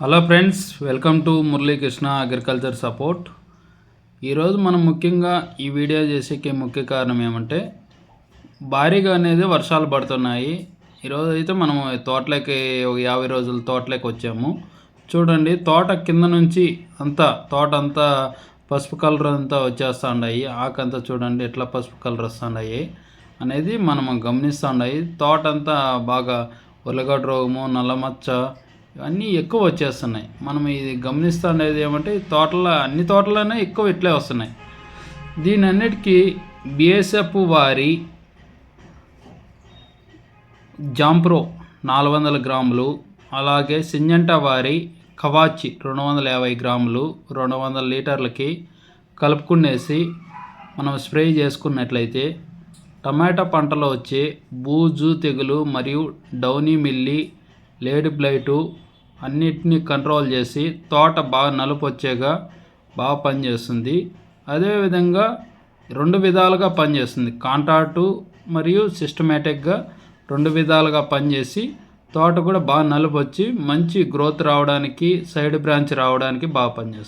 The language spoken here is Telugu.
Hello friends welcome to Muralikrishna agriculture support ఈరోజు మనం ముఖ్యంగా ఈ వీడియో చేసేకి ముఖ్య కారణం ఏమంటే భారీగా అనేది వర్షాలు పడుతున్నాయి. ఈరోజు అయితే మనం తోటలోకి ఒక యాభై రోజుల తోటలోకి వచ్చాము. చూడండి తోట కింద నుంచి అంతా తోట అంతా పసుపు కలర్ అంతా వచ్చేస్తుండాయి. ఆకంతా చూడండి ఎట్లా పసుపు కలర్ వస్తుండాయి అనేది మనం గమనిస్తుండాయి. తోట అంతా బాగా ఉల్లగడ్డ రోగము నల్లమచ్చ ఇవన్నీ ఎక్కువ వచ్చేస్తున్నాయి. మనం ఇది గమనిస్తుండేది ఏమంటే తోటల తోటలో అన్ని తోటలోనే ఎక్కువ ఇట్లే వస్తున్నాయి. దీని అన్నిటికీ బిఎస్ఎఫ్ వారి జాంప్రో నాలుగు వందల గ్రాములు అలాగే సింజంటా వారి కవాచి రెండు వందల యాభై గ్రాములు రెండు వందల లీటర్లకి కలుపుకునేసి మనం స్ప్రే చేసుకున్నట్లయితే టమాటా పంటలో వచ్చే బూజు తెగులు మరియు డౌనీ మిల్లి లేడి బ్లైటు అన్నిటినీ కంట్రోల్ చేసి తోట బాగా నలుపు వచ్చేగా బాగా పనిచేస్తుంది. అదేవిధంగా రెండు విధాలుగా పనిచేస్తుంది. కాంటాక్టు మరియు సిస్టమేటిక్గా రెండు విధాలుగా పనిచేసి తోట కూడా బాగా నలుపు వచ్చి మంచి గ్రోత్ రావడానికి సైడ్ బ్రాంచ్ రావడానికి బాగా పనిచేస్తుంది.